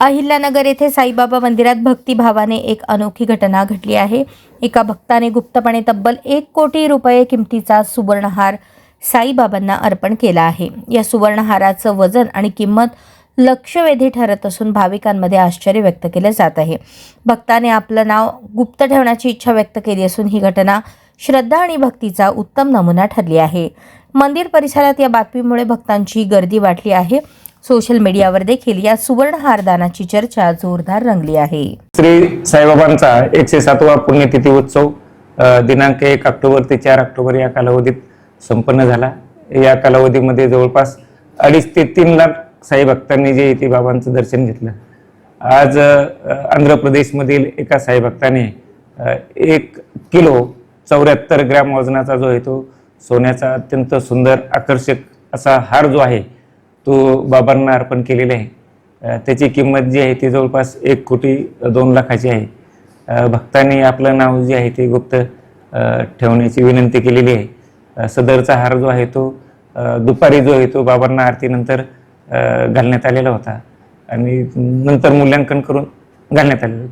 अहिल्यानगर येथे साईबाबा मंदिरात भक्तिभावाने एक अनोखी घटना घडली आहे. एका भक्ताने गुप्तपणे तब्बल एक कोटी रुपये किमतीचा सुवर्णहार साईबाबांना अर्पण केला आहे. या सुवर्णहाराचं वजन आणि किंमत लक्षवेधी ठरत असून भाविकांमध्ये आश्चर्य व्यक्त केले जात आहे. भक्ताने आपलं नाव गुप्त ठेवण्याची इच्छा व्यक्त केली असून ही घटना श्रद्धा आणि भक्तीचा उत्तम नमुना ठरली आहे. मंदिर परिसरात या बातमीमुळे भक्तांची गर्दी वाढली आहे. सोशल मीडियावर देखील या सुवर्ण दानाची चर्चा जोरदार रंगली आहे. श्री साईबाबांचा एकशे सातवा पुण्यतिथी उत्सव दिनांक एक ऑक्टोबर ते चार ऑक्टोबर या कालावधीत संपन्न झाला. या कालावधीमध्ये जवळपास अडीच ते तीन लाख साई भक्तांनी जे इथे बाबांचं दर्शन घेतलं. आज आंध्र प्रदेशमधील एका साई भक्ताने एक किलो चौऱ्याहत्तर ग्रॅम वजनाचा जो आहे तो सोन्याचा अत्यंत सुंदर आकर्षक असा हार जो आहे तो बाबांना अर्पण केलेले आहे. त्याची किंमत जी आहे ती जवळपास एक कोटी दोन लाखाची आहे. भक्तांनी आपलं नाव जे आहे ते गुप्त ठेवण्याची विनंती केलेली आहे. सदरचा हार जो आहे तो दुपारी जो आहे तो बाबांना आरतीनंतर घालण्यात आलेला होता. आणि नंतर मूल्यांकन करून घालण्यात आलेलं